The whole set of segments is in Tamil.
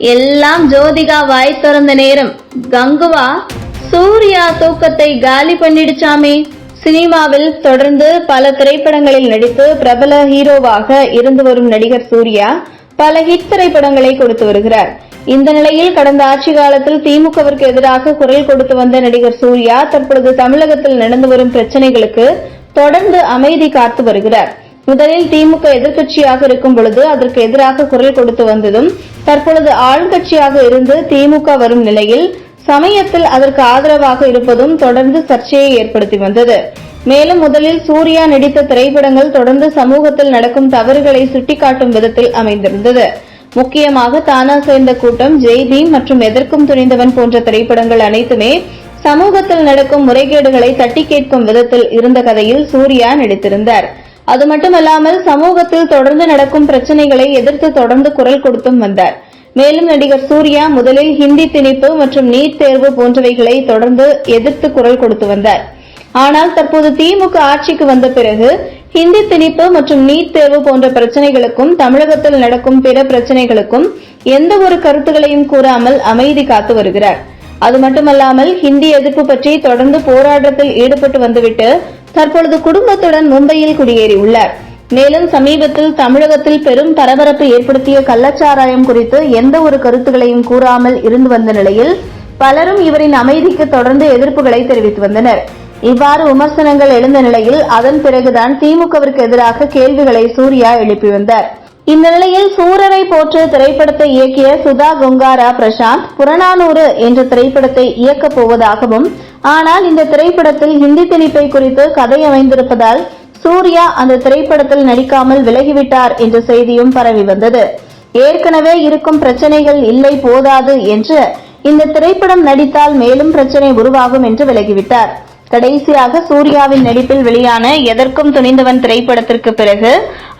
எல்லாம் ஜோதிகா வாய் திறந்த நேரம். கங்குவா சூர்யா தூக்கத்தை காலி பண்ணிடுச்சாமே சினிமாவில் தொடர்ந்து பல திரைப்படங்களில் நடித்து பிரபல ஹீரோவாக இருந்து வரும் நடிகர் சூர்யா பல ஹிட் திரைப்படங்களை கொடுத்து வருகிறார். இந்த நிலையில் கடந்த ஆட்சி காலத்தில் திமுகவிற்கு எதிராக குரல் கொடுத்து வந்த நடிகர் சூர்யா தற்பொழுது தமிழகத்தில் நடந்து வரும் பிரச்சனைகளுக்கு தொடர்ந்து அமைதி காத்து வருகிறார். முதலில் திமுக எதிர்க்கட்சியாக இருக்கும் பொழுது அதற்கு எதிராக குரல் கொடுத்து வந்ததும் தற்பொழுது ஆளுங்கட்சியாக இருந்து திமுக வரும் நிலையில் சமயத்தில் அதற்கு ஆதரவாக இருப்பதும் தொடர்ந்து சர்ச்சையை ஏற்படுத்தி வந்தது. மேலும் முதலில் சூர்யா நடித்த திரைப்படங்கள் தொடர்ந்து சமூகத்தில் நடக்கும் தவறுகளை சுட்டிக்காட்டும் விதத்தில் அமைந்திருந்தது. முக்கியமாக தானா சேர்ந்த கூட்டம் ஜெய் பீம் மற்றும் எதற்கும் துணிந்தவன் போன்ற திரைப்படங்கள் அனைத்துமே சமூகத்தில் நடக்கும் முறைகேடுகளை தட்டி கேட்கும் விதத்தில் இருந்த கதையில் சூர்யா நடித்திருந்தார். அது மட்டுமல்லாமல் சமூகத்தில் தொடர்ந்து நடக்கும் பிரச்சனைகளை எதிர்த்து தொடர்ந்து குரல் கொடுத்தும் வந்தார். மேலும் நடிகர் சூர்யா முதலில் ஹிந்தி திணிப்பு மற்றும் நீட் தேர்வு போன்றவைகளை தொடர்ந்து எதிர்த்து குரல் கொடுத்து வந்தார். ஆனால் தற்போது திமுக ஆட்சிக்கு வந்த பிறகு ஹிந்தி திணிப்பு மற்றும் நீட் தேர்வு போன்ற பிரச்சனைகளுக்கும் தமிழகத்தில் நடக்கும் பிற பிரச்சனைகளுக்கும் எந்த ஒரு கருத்துகளையும் கூறாமல் அமைதி காத்து வருகிறார். அது மட்டுமல்லாமல் ஹிந்தி எதிர்ப்பு பற்றி தொடர்ந்து போராட்டத்தில் ஈடுபட்டு வந்துவிட்டு தற்பொழுது குடும்பத்துடன் மும்பையில் குடியேறியுள்ளார் மேலும் சமீபத்தில் தமிழகத்தில் பெரும் பரபரப்பு ஏற்படுத்திய கள்ளச்சாராயம் குறித்து எந்த ஒரு கருத்துகளையும் கூறாமல் இருந்து வந்த நிலையில் பலரும் இவரின் அமைதிக்கு தொடர்ந்து எதிர்ப்புகளை தெரிவித்து வந்தனர். இவ்வாறு விமர்சனங்கள் எழுந்த நிலையில் அதன் பிறகுதான் திமுகவிற்கு எதிராக கேள்விகளை சூர்யா எழுப்பி வந்தார். இந்த நிலையில் சூரரை போற்று திரைப்படத்தை இயக்கிய சுதா கொங்காரா பிரசாந்த் புறநானூறு என்ற திரைப்படத்தை இயக்கப் போவதாகவும் ஆனால் இந்த திரைப்படத்தில் ஹிந்தி திணிப்பை குறித்து கதை அமைந்திருப்பதால் சூர்யா அந்த திரைப்படத்தில் நடிக்காமல் விலகிவிட்டார் என்ற செய்தியும் பரவி வந்தது. ஏற்கனவே இருக்கும் பிரச்சனைகள் இல்லை போதாது என்று இந்த திரைப்படம் நடித்தால் மேலும் பிரச்சனை உருவாகும் என்று விலகிவிட்டார். கடைசியாக சூர்யாவின் நடிப்பில் வெளியான எதற்கும் துணிந்தவன் திரைப்படத்திற்கு பிறகு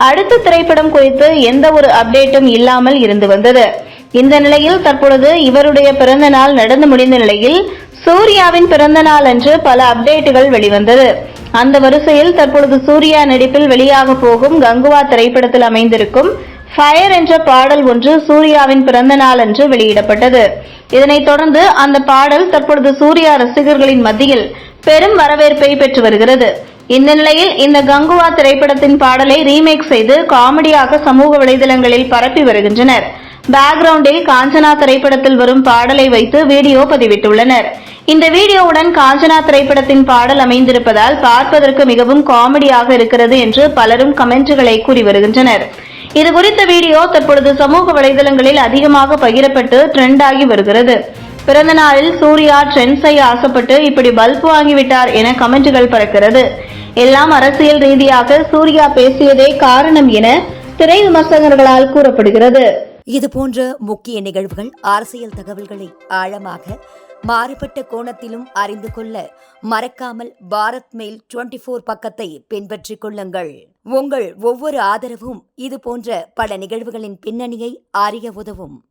அடுத்த திரைப்படம் குறித்து எந்த ஒரு அப்டேட்டும் இல்லாமல் இருந்து வந்தது. இந்த நிலையில் தற்பொழுது இவருடைய பிறந்த நாள் நடந்து முடிந்த நிலையில் சூர்யாவின் பிறந்த நாள் அன்று பல அப்டேட்டுகள் வெளிவந்தது. அந்த வரிசையில் தற்பொழுது சூர்யா நடிப்பில் வெளியாக போகும் கங்குவா திரைப்படத்தில் அமைந்திருக்கும் ஃபயர் என்ற பாடல் ஒன்று சூர்யாவின் பிறந்த நாள் அன்று வெளியிடப்பட்டது. இதனைத் தொடர்ந்து அந்த பாடல் தற்பொழுது சூர்யா ரசிகர்களின் மத்தியில் பெரும் வரவேற்பை பெற்று வருகிறது. இந்த நிலையில் இந்த கங்குவா திரைப்படத்தின் பாடலை ரீமேக் செய்து காமெடியாக சமூக வலைதளங்களில் பரப்பி வருகின்றனர். பேக்ரவுண்டில் காஞ்சனா திரைப்படத்தில் வரும் பாடலை வைத்து வீடியோ பதிவிட்டுள்ளனர். இந்த வீடியோவுடன் காஞ்சனா திரைப்படத்தின் பாடல் அமைந்திருப்பதால் பார்ப்பதற்கு மிகவும் காமெடியாக இருக்கிறது என்று பலரும் கமெண்ட்களை கூறி வருகின்றனர். இது குறித்த வீடியோ தற்பொழுது சமூக வலைதளங்களில் அதிகமாக பகிரப்பட்டு ட்ரெண்ட் ஆகி வருகிறது. பிறந்த நாளில் சூர்யா ட்ரெண்ட் செய்ய ஆசைப்பட்டு இப்படி பல்ப் வாங்கிவிட்டார் என கமெண்ட்கள் பறக்கிறது. எல்லாம் அரசியல் ரீதியாக சூர்யா பேசியதே காரணம் என திரை விமர்சகர்களால் கூறப்படுகிறது. இது போன்ற முக்கிய நிகழ்வுகள் அரசியல் தகவல்களை ஆழமாக மாறுபட்ட கோணத்திலும் அறிந்து கொள்ள மறக்காமல் பாரத் மெயில் டுவெண்டி ஃபோர் பக்கத்தை பின்பற்றிக் கொள்ளுங்கள். உங்கள் ஒவ்வொரு ஆதரவும் இது போன்ற பல நிகழ்வுகளின் பின்னணியை அறிய உதவும்.